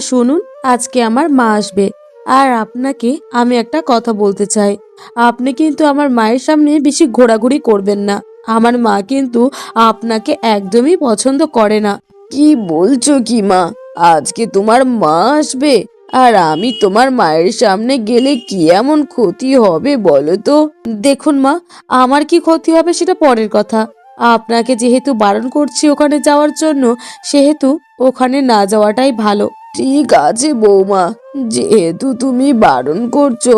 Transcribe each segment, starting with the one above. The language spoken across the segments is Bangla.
শুনুন, আজকে আমার মা আসবে। আর আপনাকে আমি একটা কথা বলতে চাই। আপনি কিন্তু আমার মায়ের সামনে বেশি ঘোরাঘুরি করবেন না। আমার মা কিন্তু আপনাকে একদমই পছন্দ করে না। কি বলছো কি মা? আজকে তোমার মা আসবে? আর আমি তোমার মায়ের সামনে গেলে কি এমন ক্ষতি হবে বলো তো? দেখুন মা, আমার কি ক্ষতি হবে সেটা পরের কথা। আপনাকে যেহেতু বারণ করছি ওখানে যাওয়ার জন্য, সেহেতু ওখানে না যাওয়াটাই ভালো। ঠিক আছে, বৌমা। যেহেতু তুমি বারণ করছ,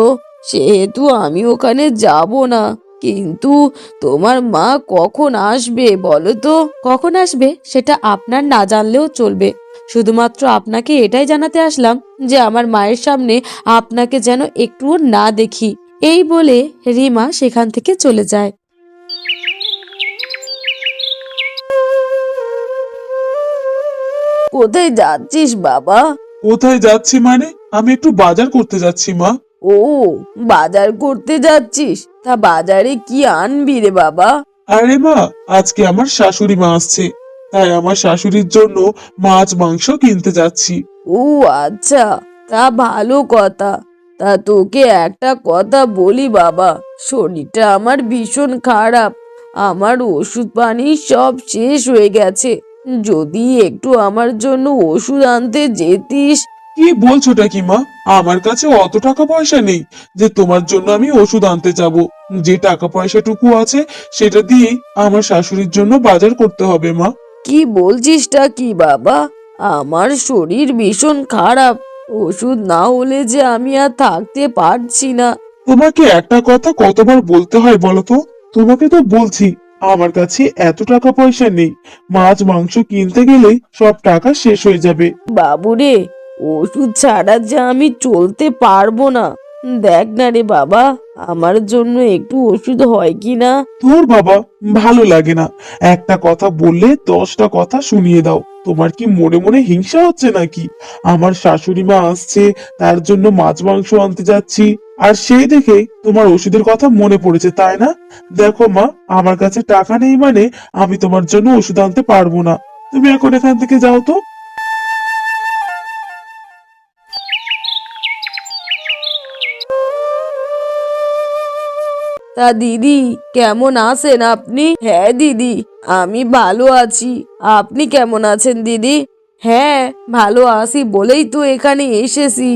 সেহেতু আমি ওখানে যাব না। কিন্তু তোমার মা কখন আসবে বলো তো? কখন আসবে সেটা আপনার না জানলেও চলবে। শুধুমাত্র আপনাকে এটাই জানাতে আসলাম যে আমার মায়ের সামনে আপনাকে যেন একটুও না দেখি। এই বলে রিমা সেখান থেকে চলে যায়। কোথায় যাচ্ছিস বাবা? কোথায় যাচ্ছি মানে? আমি একটু বাজার করতে যাচ্ছি মা। ও বাজার করতে যাচ্ছিস? তা বাজারে কি আনবি রে বাবা? আরে মা আজকে আমার শাশুড়ি মা আসছে। তাই আমার শাশুড়ির জন্য মাছ মাংস কিনতে যাচ্ছি। ও আচ্ছা তা ভালো কথা। তা তোকে একটা কথা বলি বাবা শরীরটা আমার ভীষণ খারাপ। আমার ওষুধ পানি সব শেষ হয়ে গেছে। যদি একটু আমার জন্য ওষুধ আনতে যেতিস। কি বলছোটা কি মা? আমার কাছে অত টাকা পয়সা নেই যে তোমার জন্য আমি ওষুধ আনতে যাব। যে টাকা পয়সাটুকু আছে সেটা দিয়ে আমার শাশুড়ির জন্য বাজার করতে হবে মা। কি বলছিসটা কি বাবা? আমার শরীর ভীষণ খারাপ। ওষুধ না হলে যে আমি আর থাকতে পারছি না। তোমাকে একটা কথা কতবার বলতে হয় বলো তো? তোমাকে তো বলছি। আমার কাছে এত টাকা পয়সা নেই। মাছ মাংস কিনতে গেলে সব টাকা শেষ হয়ে যাবে। বাবুরে ওষুধ ছাড়া যে আমি চলতে পারব না। দেখ না রে বাবা আমার জন্য একটু ওষুধ হয় কি না? তোর বাবা ভালো লাগে না। একটা কথা বললে দশটা কথা শুনিয়ে দাও। তোমার কি মনে মনে হিংসা হচ্ছে নাকি? আমার শাশুড়ি মা আসছে তার জন্য মাছ মাংস আনতে যাচ্ছি। আর সেই দেখে তোমার ওষুধের কথা মনে পড়েছে, তাই না? দেখো মা, আমার কাছে টাকা নেই মানে আমি তোমার জন্য ওষুধ আনতে পারব না। তুমি এখন এখান থেকে যাও তো। তা দিদি, কেমন আছেন আপনি? হ্যাঁ দিদি, আমি ভালো আছি। আপনি কেমন আছেন দিদি? হ্যাঁ ভালো আছি বলেই তো এখানে এসেছি।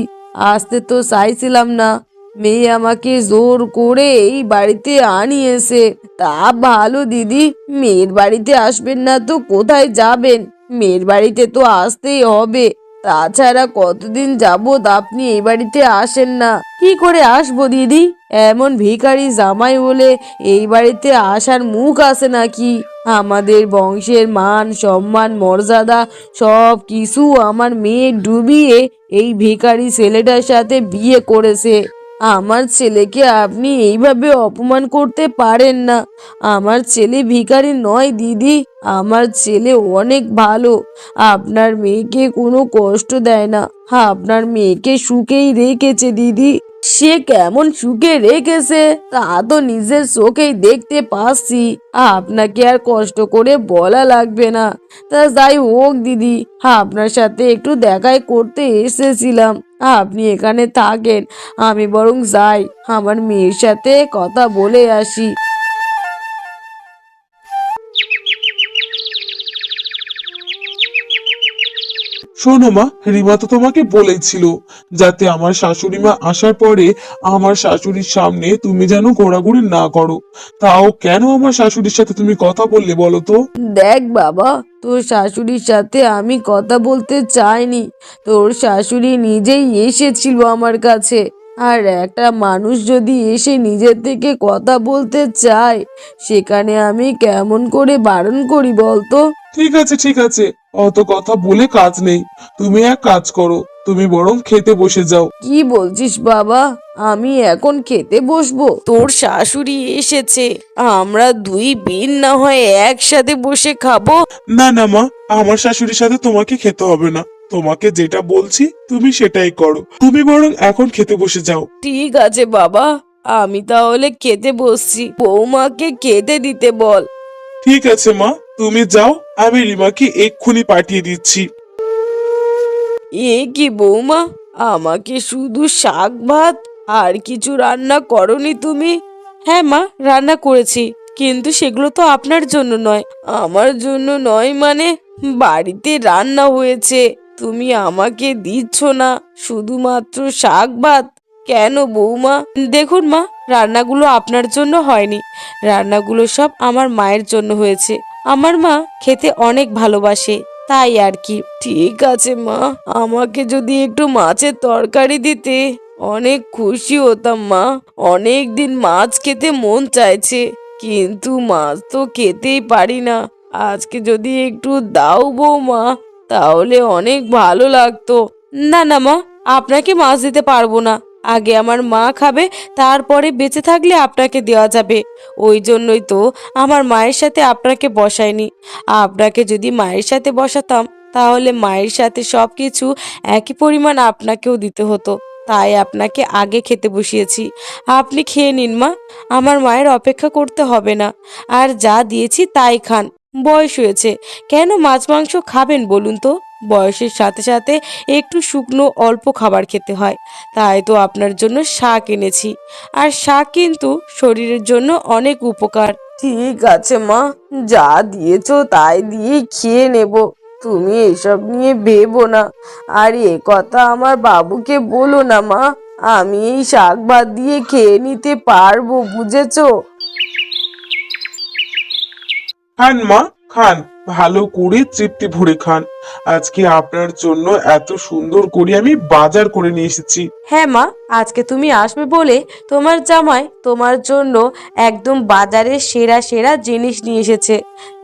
আসতে তো চাইছিলাম না। মেয়ে আমাকে জোর করে এই বাড়িতে আনিয়েছে। তা ভালো, দিদি। মেয়ের বাড়িতে আসবেন না তো কোথায় যাবেন? মেয়ের বাড়িতে তো আসতেই হবে। তাছাড়া কতদিন যাবত আপনি এই বাড়িতে আসেন না? কি করে আসব, দিদি? এমন ভিখারি জামাই বলে এই বাড়িতে আসার মুখ আছে নাকি? আমাদের বংশের মান, সম্মান, মর্যাদা সব কিছু আমার মেয়ে ডুবিয়ে এই ভিখারি ছেলেটার সাথে বিয়ে করেছে। আমার ছেলেকে আপনি এইভাবে অপমান করতে পারেন না। আমার ছেলে ভিখারি নয়, দিদি। আমার ছেলে অনেক ভালো। আপনার মেয়েকে কোনো কষ্ট দেয় না। আপনার মেয়েকে সুখেই রেখেছে, দিদি। সে কেমন সুখে রেখেছে তা তো নিজের চোখেই দেখতে পাচ্ছি। আপনাকে আর কষ্ট করে বলা লাগবে না। তা যাই হোক, দিদি, আপনার সাথে একটু দেখাই করতে এসেছিলাম। আপনি এখানে থাকেন, আমি বরং যাই, আমার মেয়ের সাথে কথা বলে আসি। শোনো মা রিমা তো তোমাকে বলেছিল যাতে আমার শাশুড়ি মা আসার পরে আমার শাশুড়ির সামনে তুমি যেন ঘোরাঘুরি না করো। তাও কেন আমার শাশুড়ির সাথে তুমি কথা বললে বলো তো? দেখ বাবা তোর শাশুড়ির সাথে আমি কথা বলতে চাইনি। তোর শাশুড়ি নিজেই এসেছিল আমার কাছে। আর একটা মানুষ যদি এসে নিজের থেকে কথা বলতে চায় সেখানে আমি কেমন করে বারণ করি বলতো? ঠিক আছে ঠিক আছে। অত কথা বলে কাজ নেই। তুমি এক কাজ করো তুমি বরং খেতে বসে যাও। কি বলছিস বাবা? আমি এখন খেতে বসবো। তোর শাশুড়ি এসেছে। আমরা দুই বিন না হয় একসাথে বসে খাব। না না মা আমার শাশুড়ির সাথে তোমাকে খেতে হবে না। তোমাকে যেটা বলছি তুমি সেটাই করো। তুমি বরং এখন খেতে বসে যাও। ঠিক আছে বাবা আমি তাহলে খেতে বসছি। বৌমাকে খেতে দিতে বল। ঠিক আছে মা। তুমি যাও, আমি রিমাকে এক্ষুনি পাঠিয়ে দিচ্ছি। এ কি বৌমা, আমাকে শুধু শাক, ভাত আর কিছু রান্না করনি তুমি? হ্যাঁ মা, রান্না করেছি, কিন্তু সেগুলো তো আপনার জন্য নয়। আমার জন্য নয় মানে বাড়িতে রান্না হয়েছে। তুমি আমাকে দিচ্ছ না, শুধুমাত্র শাক, ভাত। কেন বৌমা? দেখুন মা, রান্নাগুলো আপনার জন্য হয়নি। রান্নাগুলো সব আমার মায়ের জন্য হয়েছে। আমার মা খেতে অনেক ভালোবাসে, তাই আর কি। ঠিক আছে মা, আমাকে যদি একটু মাছের তরকারি দিতে। অনেক খুশি হতাম মা, অনেক দিন মাছ খেতে মন চাইছে, কিন্তু মাছ তো খেতেই পারি না। আজকে যদি একটু দাও বৌমা, তাহলে অনেক ভালো লাগতো। না না মা, আপনাকে মাছ দিতে পারব না। আগে আমার মা খাবে, তারপরে বেঁচে থাকলে আপনাকে দেওয়া যাবে। ওই জন্যই তো আমার মায়ের সাথে আপনাকে বসায়নি আপনাকে যদি মায়ের সাথে বসাতাম, তাহলে মায়ের সাথে সব কিছু একই পরিমাণ আপনাকেও দিতে হতো। তাই আপনাকে আগে খেতে বসিয়েছি। আপনি খেয়ে নিন মা, আমার মায়ের অপেক্ষা করতে হবে না। আর যা দিয়েছি তাই খান। বয়স হয়েছে, কেন মাছ মাংস খাবেন বলুন তো? বয়সের সাথে সাথে একটু শুকনো অল্প খাবার খেতে হয়। তাই তো আপনার জন্য শাক এনেছি। আর শাক কিন্তু শরীরের জন্য অনেক উপকার। ঠিক আছে মা যা দিয়েছ তাই দিয়ে খেয়ে নেব। তুমি এসব নিয়ে ভেবো না। আর এ কথা আমার বাবুকে বলো না মা আমি এই শাক ভাত দিয়ে খেয়ে নিতে পারব বুঝেছ? খান মা খান। ভালো করে তৃপ্তি ভরে খান। আজকে আপনার জন্য এত সুন্দর করে আমি বাজার করে নিয়ে এসেছি। হ্যাঁ মা, আজকে তুমি আসবে বলে তোমার জামাই তোমার জন্য একদম বাজারের সেরা সেরা জিনিস নিয়ে এসেছে,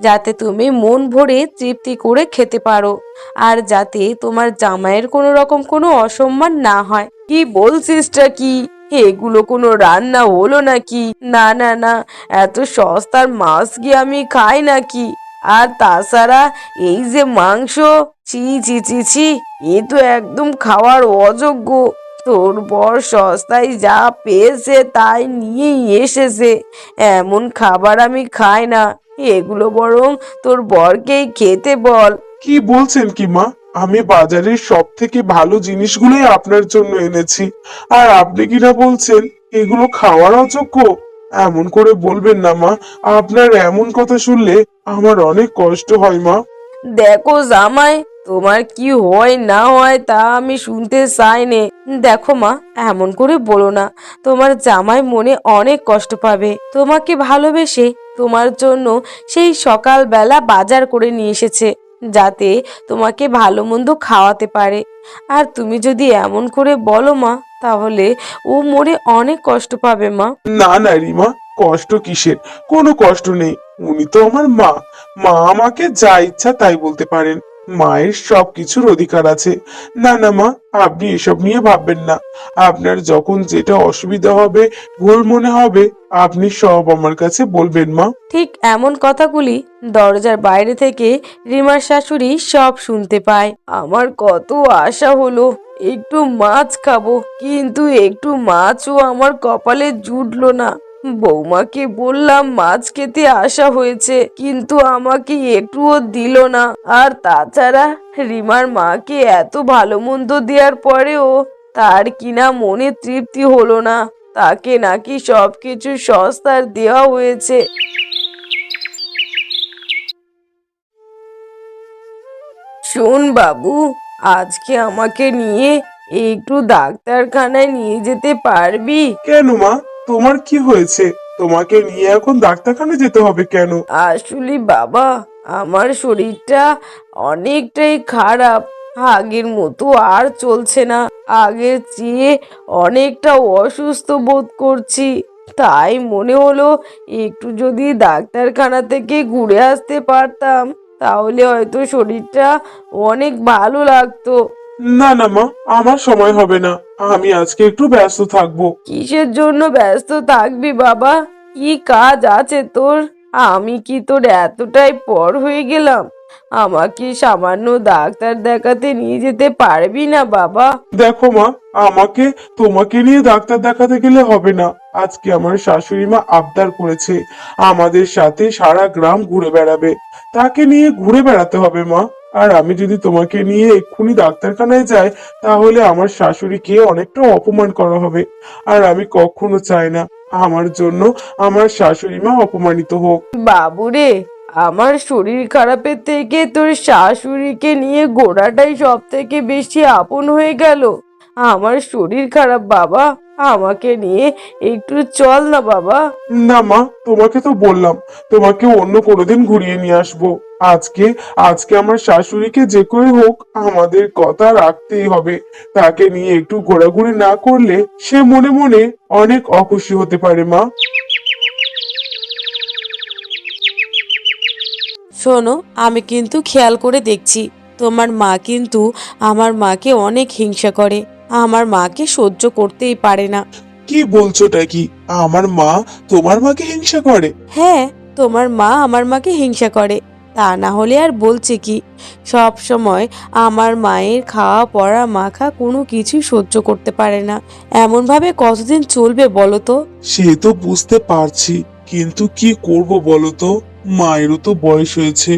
যাতে তুমি মন ভরে তৃপ্তি করে খেতে পারো। আর যাতে তোমার জামাইয়ের কোনো রকম কোনো অসম্মান না হয়। কি বলছিসটা কি? এগুলো কোনো রান্না হলো নাকি? না না না, এত সস্তার মাছ কি আমি খাই নাকি? আর তাছাড়া এই যে মাংস ছি ছি ছি ছি এ তো একদম খাওয়ার অযোগ্য। তোর বর সস্তায় যা পেয়েছে তাই নিয়েই এসেছে। এমন খাবার আমি খাই না। এগুলো বরং তোর বরকেই খেতে বল। কি বলছেন কি মা? আমি বাজারের সব থেকে ভালো জিনিসগুলোই আপনার জন্য এনেছি। আর আপনি কিনা বলছেন, এগুলো খাওয়ার অযোগ্য? এমন করে বলবেন না, মা। আপনার এমন কথা শুনলে আমার অনেক কষ্ট হয়, মা। দেখো জামাই, তোমার কি হয় না হয় তা আমি শুনতে চাই নে দেখো, মা, এমন করে বলো না। তোমার জামাই মনে অনেক কষ্ট পাবে। তোমাকে ভালোবেসে তোমার জন্য সেই সকালবেলা বাজার করে নিয়ে এসেছে, যাতে তোমাকে ভালো মন্দ খাওয়াতে পারে। আর তুমি যদি এমন করে বলো, মা তাহলে ও মরে অনেক কষ্ট পাবে, মা। না না, রিমা, কষ্ট কিসের? কোনো কষ্ট নেই। উনি তো আমার মা। মা আমাকে যা ইচ্ছা তাই বলতে পারেন। মায়ের সব কিছুর অধিকার আছে। না না, মা, আপনি এসব নিয়ে ভাববেন না। আপনার যখন যেটা অসুবিধা হবে, ভুল মনে হবে, আপনি সব আমার কাছে বলবেন, মা। ঠিক এমন কথাগুলি দরজার বাইরে থেকে রিমার শাশুড়ি সব শুনতে পায়। আমার কত আশা হলো, একটু মাছ খাব, কিন্তু একটু মাছও আমার কপালে জুটলো না। বৌমাকে বললাম, মাছ খেতে আসা হয়েছে, কিন্তু আমাকে একটুও দিল না। আর তাছাড়া রিমার মাকে এত ভালো মন্দ দেওয়ার পরেও তার কিনা মনে তৃপ্তি হলো না। তাকে নাকি সবকিছু সস্তার দেওয়া হয়েছে। শোন বাবু, আজকে আমাকে নিয়ে একটু ডাক্তারখানায় নিয়ে যেতে পারবি? কেন মা? তোমার কি হয়েছে? তোমাকে নিয়ে এখন ডাক্তারখানে যেতে হবে কেন? আসলে বাবা আমার শরীরটা অনেকটাই খারাপ। আগের মতো আর চলছে না। আগের চেয়ে অনেকটা অসুস্থ বোধ করছি। তাই মনে হলো একটু যদি ডাক্তারখানা থেকে ঘুরে আসতে পারতাম তাহলে হয়তো শরীরটা অনেক ভালো লাগতো। না না মা আমার সময় হবে না। আমি আজকে একটু ব্যস্ত থাকব। কিসের জন্য ব্যস্ত থাকবি বাবা? কি কাজ আছে তোর? আমি কি তোর এতটাই পর হয়ে গেলাম? আমাকে সামান্য ডাক্তার দেখাতে নিয়ে যেতে পারবি না বাবা? দেখো মা আমাকে তোমাকে নিয়ে ডাক্তার দেখাতে গেলে হবে না। আজকে আমার শাশুড়ি মা আবদার করেছে। আমাদের সাথে সারা গ্রাম ঘুরে বেড়াবে। তাকে নিয়ে ঘুরে বেড়াতে হবে মা। আর আমি যদি তোমাকে নিয়ে এক্ষুনি ডাক্তারখানায় যাই তাহলে আমার শাশুড়িকে অনেকটা অপমান করা হবে। আর আমি কখনো চাই না আমার জন্য আমার শাশুড়ি মা অপমানিত হোক। বাবুরে আমার শরীর খারাপের থেকে তোর শাশুড়িকে নিয়ে ঘোরাটাই সব থেকে বেশি আপন হয়ে গেল। আমার শরীর খারাপ বাবা আমাকে নিয়ে একটু চল না বাবা। না মা তোমাকে তো বললাম তোমাকে অন্য কোনোদিন ঘুরিয়ে নিয়ে আসব। আজকে আজকে আমার শাশুড়িকে যে করে হোক আমাদের কথা রাখতেই হবে। তাকে নিয়ে একটু ঘোরাঘুরি না করলে সে মনে মনে অনেক অখুশি হতে পারে মা। শোনো আমি কিন্তু খেয়াল করে দেখছি তোমার মা কিন্তু আমার মাকে অনেক হিংসা করে। আমার মাকে সহ্য করতেই পারে না। কি বলছোটা কি? আমার মা তোমার মাকে হিংসা করে? হ্যাঁ তোমার মা আমার মাকে হিংসা করে। তা না হলে আর বলছে কি? সব সময় আমার মায়ের খাওয়া পড়া মাখা কোনো কিছুই সহ্য করতে পারে না। এমনভাবে কতদিন চলবে বলো তো? সে তো বুঝতে পারছি কিন্তু কি করব বলো তো? মায়েরও তো বয়স হয়েছে।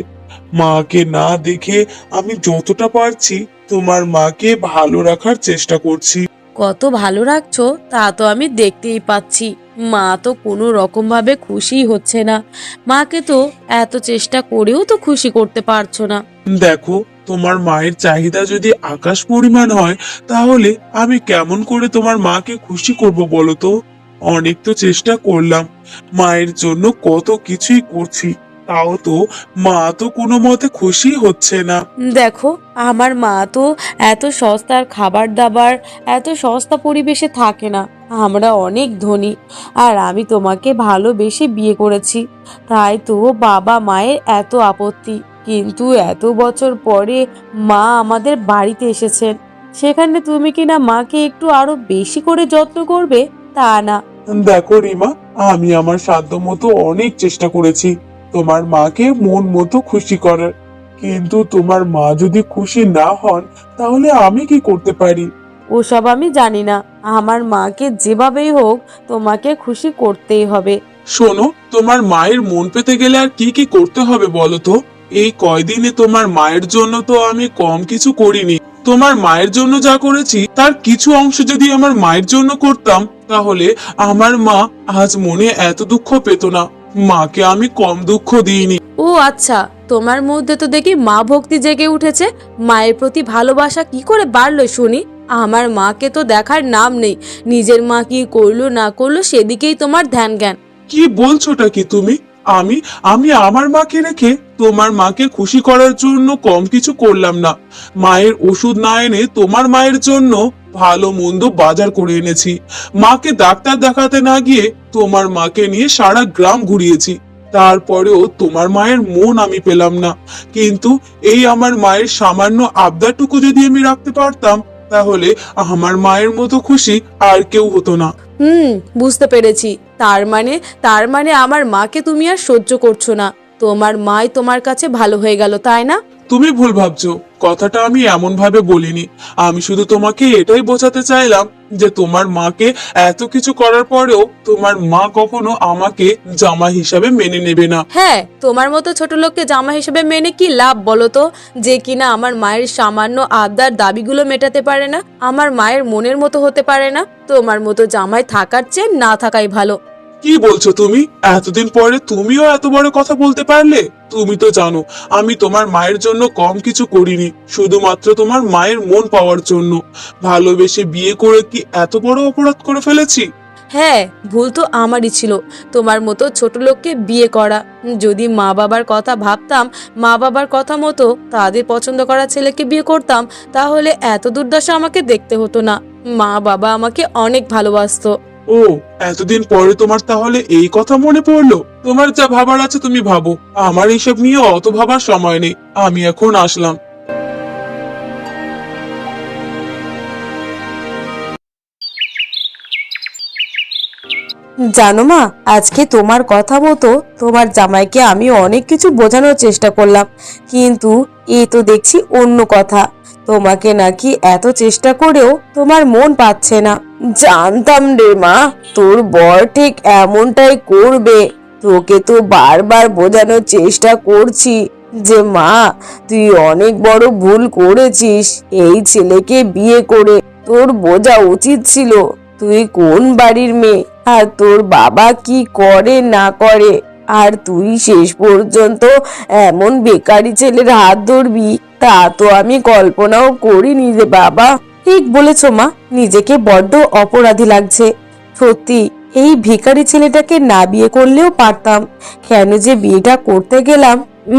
মাকে না দেখে আমি যতটা পারছি তোমার মাকে ভালো রাখার চেষ্টা করছি। কত ভালো রাখছো তা তো আমি দেখতেই পাচ্ছি। মা তো কোনো রকম ভাবে খুশি হচ্ছে না। মাকে তো এত চেষ্টা করেও তো খুশি করতে পারছ না। দেখো তোমার মায়ের চাহিদা যদি আকাশ পরিমাণ হয় তাহলে আমি কেমন করে তোমার মাকে খুশি করব বলো তো? অনেক তো চেষ্টা করলাম মায়ের জন্য কত কিছুই করছি তাও তো মা তো কোনো মতে খুশি হচ্ছে না। দেখো আমার মা তো এত সস্তার খাবার দাবার এত সস্তা পরিবেশে থাকে না। আমরা অনেক ধনী, আর আমি তোমাকে ভালোবেসে বিয়ে করেছি। তাই তো বাবা মায়ের এত আপত্তি। কিন্তু এত বছর পরে মা আমাদের বাড়িতে এসেছেন। সেখানে তুমি কি না মাকে একটু আরও বেশি করে যত্ন করবে? তা না। দেখো রিমা, আমি আমার সাধ্য মতো অনেক চেষ্টা করেছি। তোমার মাকে মন মতো খুশি করার। কিন্তু তোমার মা যদি খুশি না হন, তাহলে আমি কি করতে পারি? ওসব আমি জানি না। আমার মাকে যেভাবেই হোক তোমাকে খুশি করতেই হবে। শোনো তোমার মায়ের মন পেতে গেলে আর কি কি করতে হবে বলো তো? এই কয়দিনে তোমার মায়ের জন্য তো আমি কম কিছু করিনি। তোমার মায়ের জন্য যা করেছি তার কিছু অংশ যদি আমার মায়ের জন্য করতাম তাহলে আমার মা আজ মনে এত দুঃখ পেত না। মাকে আমি কম দুঃখ দিইনি। ও আচ্ছা তোমার মধ্যে তো দেখি মা ভক্তি জেগে উঠেছে। মায়ের প্রতি ভালোবাসা কি করে বাড়লো শুনি? আমার মাকে তো দেখার নাম নেই। নিজের মা কি করল, না করল, সেদিকেই তোমার ধ্যান জ্ঞান। কি বলছোটা কি তুমি? আমি আমি আমার মাকে রেখে তোমার মাকে খুশি করার জন্য কম কিছু করলাম না। মায়ের ওষুধ না এনে তোমার মায়ের জন্য ভালো মন্দ বাজার করে এনেছি। মাকে ডাক্তার দেখাতে না গিয়ে তোমার মাকে নিয়ে সারা গ্রাম ঘুরিয়েছি। তারপরেও তোমার মায়ের মন আমি পেলাম না। কিন্তু এই আমার মায়ের সামান্য আবদারটুকু যদি আমি রাখতে পারতাম তাহলে আমার মায়ের মতো খুশি আর কেউ হতো না। হুম বুঝতে পেরেছি। তার মানে তার মানে আমার মাকে তুমি আর সহ্য করছ না। তোমার মাই তোমার কাছে ভালো হয়ে গেল তাই না? তুমি ভুল ভাবছ। কথাটা আমি এমন ভাবে বলিনি। আমি শুধু তোমাকে এটাই বোঝাতে চাইলাম যে তোমার মাকে এত কিছু করার পরেও তোমার মা কখনো আমাকে জামা হিসাবে মেনে নেবে না। হ্যাঁ তোমার মতো ছোট লোককে জামা হিসাবে মেনে কি লাভ বলো তো? যে কিনা আমার মায়ের সামান্য আবদার দাবিগুলো মেটাতে পারে না, আমার মায়ের মনের মতো হতে পারে না, তোমার মতো জামাই থাকার চেয়ে না থাকাই ভালো। কি বলছো তুমি? এতদিন পরে তুমিও এত বড় কথা বলতে পারলে? তুমি তো জানো, আমি তোমার মায়ের জন্য কম কিছু করিনি, শুধুমাত্র তোমার মায়ের মন পাওয়ার জন্য। ভালোবেসে বিয়ে করে কি এত বড় অপরাধ করে ফেলেছি? হ্যাঁ ভুল তো আমারই ছিল। তোমার মতো ছোট লোককে বিয়ে করা। যদি মা বাবার কথা ভাবতাম, মা বাবার কথা মতো তাদের পছন্দ করা ছেলেকে বিয়ে করতাম, তাহলে এত দুর্দশা আমাকে দেখতে হতো না। মা বাবা আমাকে অনেক ভালোবাসতো। ও, এতদিন পরে তোমার তাহলে এই কথা মনে পড়ল? তোমার যা ভাবার আছে তুমি ভাবো। আমার এইসব নিয়ে অত ভাবার সময় নেই। আমি এখন আসলাম। জানো মা, আজকে তোমার কথা মতো তোমার জামাইকে আমি অনেক কিছু বোঝানোর চেষ্টা করলাম। কিন্তু এ তো দেখছি অন্য কথা। তোমাকে নাকি এত চেষ্টা করেও তোমার মন পাচ্ছে না। জানতাম রে মা, তোর বর ঠিক এমনটাই করবে। তোকে তো বারবার বোঝানোর চেষ্টা করছি যে, মা, তুই অনেক বড় ভুল করেছিস। এই ছেলেকে বিয়ে করে তোর বোঝা উচিত ছিল তুই কোন বাড়ির মেয়ে আর তোর বাবা কি করে না করে। আর তুই শেষ পর্যন্ত এমন বেকারি ছেলের হাত ধরবি, তা তো আমি কল্পনাও করিনি রে বাবা ঠিক বলেছ মা, নিজেকে বড্ড অপরাধী লাগছে। সত্যি, এই ভিখারি ছেলেটাকে না বিয়ে করলেও পারতাম। কেন যে বিয়েটা করতে গেলাম?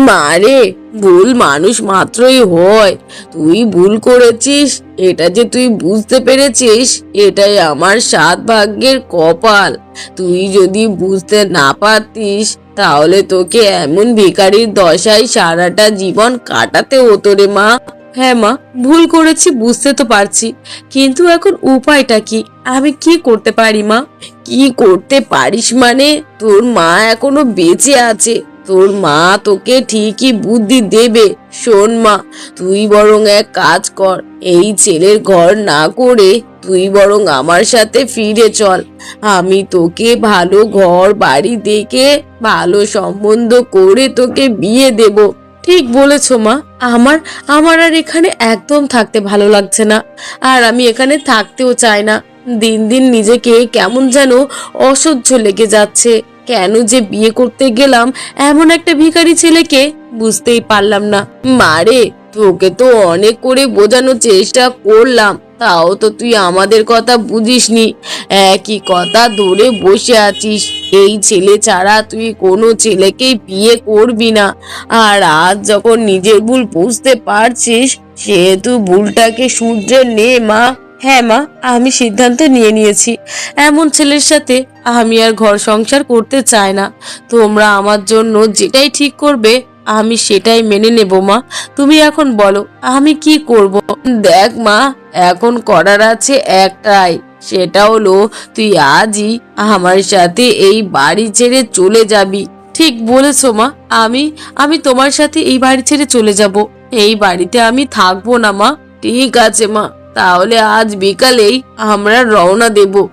মারে ভুল মানুষ মাত্রই হয়। তুই ভুল করেছিস, এটা যে তুই বুঝতে পেরেছিস, এটাই আমার সাত ভাগ্যের কপাল। তুই যদি বুঝতে না পারতিস, তাহলে তোকে এমন ভিখারির দশায় সারাটা জীবন কাটাতে হতো রে মা। হ্যাঁ মা, ভুল করেছি, বুঝতে তো পারছি। কিন্তু এখন উপায়টা কি? আমি কি করতে পারি মা? কি করতে পারিস মানে? তোর মা এখনও বেঁচে আছে। তোর মা তোকে ঠিকই বুদ্ধি দেবে। শোন মা, তুই বরং এক কাজ কর। এই ছেলের ঘর না করে তুই বরং আমার সাথে ফিরে চল। আমি তোকে ভালো ঘর বাড়ি দেখে ভালো সম্বন্ধ করে তোকে বিয়ে দেব। ঠিক বলেছ, মা। আমার আমার আর এখানে একদম থাকতে ভালো লাগছে না। আর আমি এখানে থাকতেও চাই না। দিন দিন নিজেকে কেমন যেন অসহ্য লেগে যাচ্ছে। কেন যে বিয়ে করতে গেলাম এমন একটা ভিখারি ছেলেকে বুঝতেই পারলাম না। মারে তোকে তো অনেক করে বোঝানোর চেষ্টা করলাম। তাও তো তুই আমাদের কথা বুঝিসনি। একই কথা ধরে বসে আছিস। এই ছেলে ছাড়া তুই কোনো ছেলেকেই বিয়ে করবি না। আর আজ যখন নিজের ভুল বুঝতে পারছিস, সেহেতু ভুলটাকে শুধরে নে, মা। হ্যাঁ মা, আমি সিদ্ধান্ত নিয়ে নিয়েছি। এমন ছেলের সাথে আমি আর ঘর সংসার করতে চাই না। তোমরা আমার জন্য যেটাই ঠিক করবে আমি সেটাই মেনে নেব, মা। তুমি এখন বলো, আমি কি করব? দেখ, মা, এখন করার আছে একটাই, সেটা হলো তুই আজই আমার সাথে এই বাড়ি ছেড়ে চলে যাবি। ঠিক বলেছ, মা। আমি আমি তোমার সাথে এই বাড়ি ছেড়ে চলে যাব। এই বাড়িতে আমি থাকব না, মা। ঠিক আছে, মা। তাহলে আজ বিকালেই আমরা রওনা দেব।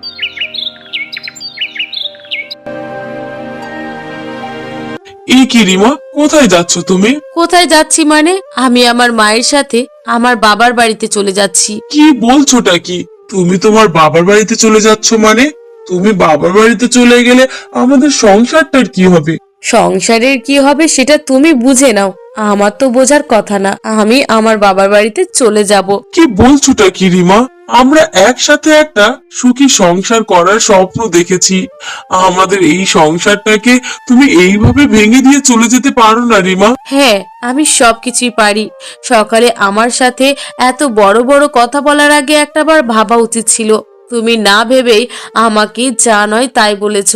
এই কি রিমা কোথায় যাচ্ছ তুমি? কোথায় যাচ্ছি মানে? আমি আমার মায়ের সাথে আমার বাবার বাড়িতে চলে যাচ্ছি। কি বলছোটা কি? তুমি তোমার বাবার বাড়িতে চলে যাচ্ছ মানে? তুমি বাবার বাড়িতে চলে গেলে আমাদের সংসারটার কি হবে? সংসারের কি হবে সেটা তুমি বুঝে নাও। আমার তো বোঝার কথা না। আমি আমার বাবার বাড়িতে চলে যাব। কি বলছোটা কি রিমা? আমরা একসাথে একটা সুখী সংসার করার স্বপ্ন দেখেছি। আমাদের এই সংসারটাকে তুমি এইভাবে ভেঙে দিয়ে চলে যেতে পারো না, রিমা। হ্যাঁ আমি সবকিছুই পারি। সকালে আমার সাথে এত বড় বড় কথা বলার আগে একটাবার ভাবা উচিত ছিল। তুমি না ভেবেই আমাকে যা নয় তাই বলেছ।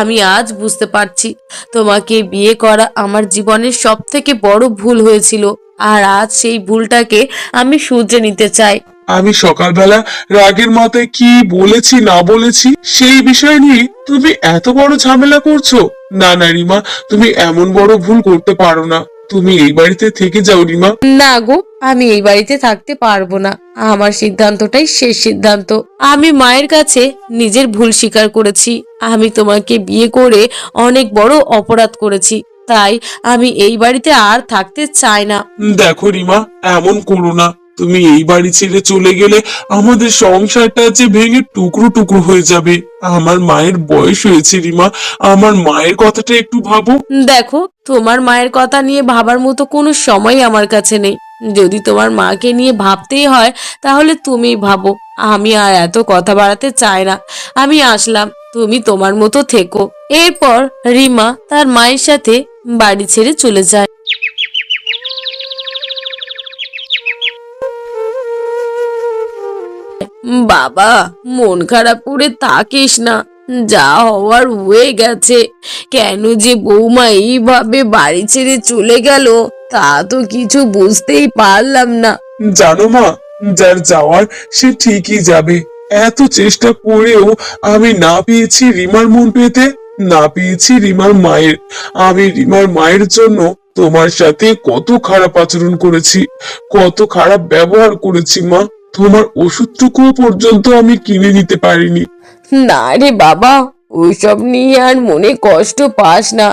আমি আজ বুঝতে পারছি, তোমাকে বিয়ে করা আমার জীবনের সব থেকে বড় ভুল হয়েছিল। আর আজ সেই ভুলটাকে আমি শুধরে নিতে চাই। আমি সকালবেলা রাগের মাথায় কি বলেছি না বলেছি সেই বিষয় নিয়ে তুমি এত বড় ঝামেলা করছ। না না রিমা তুমি এমন বড় ভুল করতে পারো না। তুমি এই বাড়িতে থেকে যাও রিমা। না গো আমি এই বাড়িতে থাকতে পারব না। আমার সিদ্ধান্তটাই শেষ সিদ্ধান্ত। আমি মায়ের কাছে নিজের ভুল স্বীকার করেছি। আমি তোমাকে বিয়ে করে অনেক বড় অপরাধ করেছি। তাই আমি এই বাড়িতে আর থাকতে চাই না। দেখো রিমা এমন করো না। তুমি এই বাড়ি ছেড়ে চলে গেলে আমাদের সংসারটা যে ভেঙে টুকরো টুকরো হয়ে যাবে। আমার মায়ের বয়স হয়েছে রিমা। আমার মায়ের কথাটা একটু ভাবো। দেখো, তোমার মায়ের কথা নিয়ে ভাবার মতো কোনো সময় আমার কাছে নেই। যদি তোমার মাকে নিয়ে ভাবতেই হয়, তাহলে তুমি ভাবো। আমি আর এত কথা বাড়াতে চাই না। আমি আসলাম, তুমি তোমার মতো থেকো। এরপর রিমা তার মায়ের সাথে বাড়ি ছেড়ে চলে যায়। বাবা, মন খারাপ করে থাকিস না। যা হওয়ার হয়ে গেছে। কেন যে বৌমা এইভাবে বাড়ি ছেড়ে চলে গেল, তা তো কিছু বুঝতেই পারলাম না। জানো মা, যার যাওয়ার সে ঠিকই যাবে। এত চেষ্টা করেও আমি না পেয়েছি রিমার মন পেতে, না পেয়েছি রিমার মায়ের। আমি রিমার মায়ের জন্য তোমার সাথে কত খারাপ আচরণ করেছি, কত খারাপ ব্যবহার করেছি মা। তোমার ওষুধটুকু পর্যন্ত আমি কিনে নিতে পারিনি। না রে বাবা ওইসব নিয়ে আর মনে কষ্ট পাস না।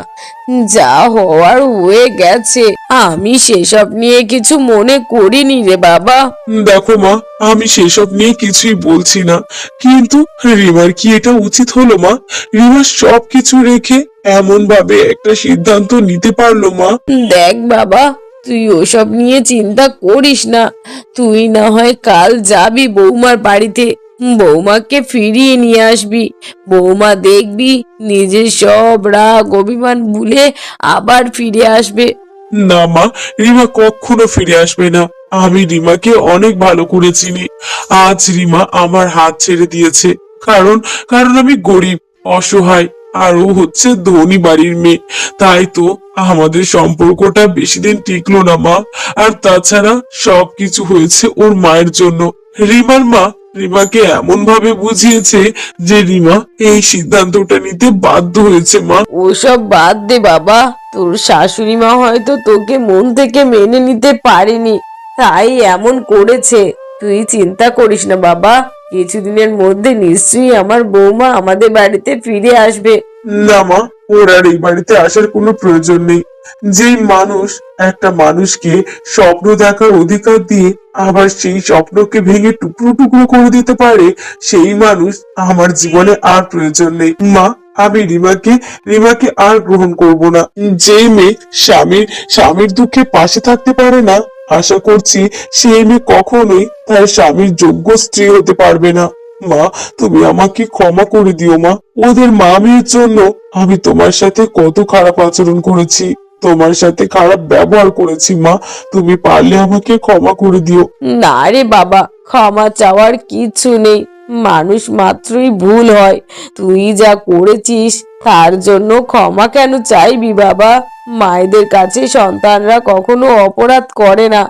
যা হওয়ার হয়ে গেছে আমি সেসব নিয়ে কিছু মনে করিনি রে বাবা। দেখো মা আমি সেসব নিয়ে কিছুই বলছি না। কিন্তু রিমার কি এটা উচিত হলো মা? রিমা সব কিছু রেখে এমন ভাবে একটা সিদ্ধান্ত নিতে পারল মা? দেখ বাবা তুই ওসব নিয়ে চিন্তা করিস না। তুই না হয় কাল যাবি বৌমার বাড়িতে। বৌমাকে ফিরিয়ে নিয়ে আসবি। বৌমা দেখবি নিজের সব রাগ, অভিমান ভুলে আবার ফিরে আসবে। না মা, রিমা কখনো ফিরে আসবে না। আমি রিমাকে অনেক ভালো করে চিনি। আজ রিমা আমার হাত ছেড়ে দিয়েছে। কারণ কারণ আমি গরিব, অসহায়। আর ও হচ্ছে ধনী বাড়ির মেয়ে। তাই তো আমাদের সম্পর্কটা বেশি দিন টিকলো না, মা। আর তাছাড়া সবকিছু হয়েছে ওর মায়ের জন্য। রিমার মা রিমাকে এমন ভাবে বুঝিয়েছে যে রিমা এই সিদ্ধান্তটা নিতে বাধ্য হয়েছে, মা। ওসব বাদ দে বাবা। তোর শাশুড়ি মা হয়তো তোকে মন থেকে মেনে নিতে পারেনি। তাই এমন করেছে। তুই চিন্তা করিস না, বাবা। কিছুদিনের মধ্যে নিশ্চয়ই আমার বৌমা আমাদের বাড়িতে ফিরে আসবে। না মা, ওর আর এই বাড়িতে আসার কোনো প্রয়োজন নেই। যেই মানুষ, একটা মানুষকে স্বপ্ন দেখার অধিকার দিয়ে আবার সেই স্বপ্নকে ভেঙে টুকরো টুকরো করে দিতে পারে, সেই মানুষ আমার জীবনে আর প্রয়োজন নেই। মা, আমি রিমাকে রিমাকে আর গ্রহণ করব না। যে মেয়ে স্বামীর স্বামীর দুঃখে পাশে থাকতে পারে না আশা করছি সেই মেয়ে কখনোই তার স্বামীর যোগ্য স্ত্রী হতে পারবে না। মা, তুমি আমাকে ক্ষমা করে দিও মা। ওদের মা মেয়ের জন্য আমি তোমার সাথে কত খারাপ আচরণ করেছি। তোমার সাথে খারাপ ব্যবহার করেছি মা। তুমি পারলে আমাকে ক্ষমা করে দিও। না রে বাবা, ক্ষমা চাওয়ার কিছু নেই। মানুষ মাত্রই ভুল হয়। তুই যা করেছিস, তার জন্য ক্ষমা কেন চাইবি বাবা? মায়েদের কাছে সন্তানরা কখনো অপরাধ করে না।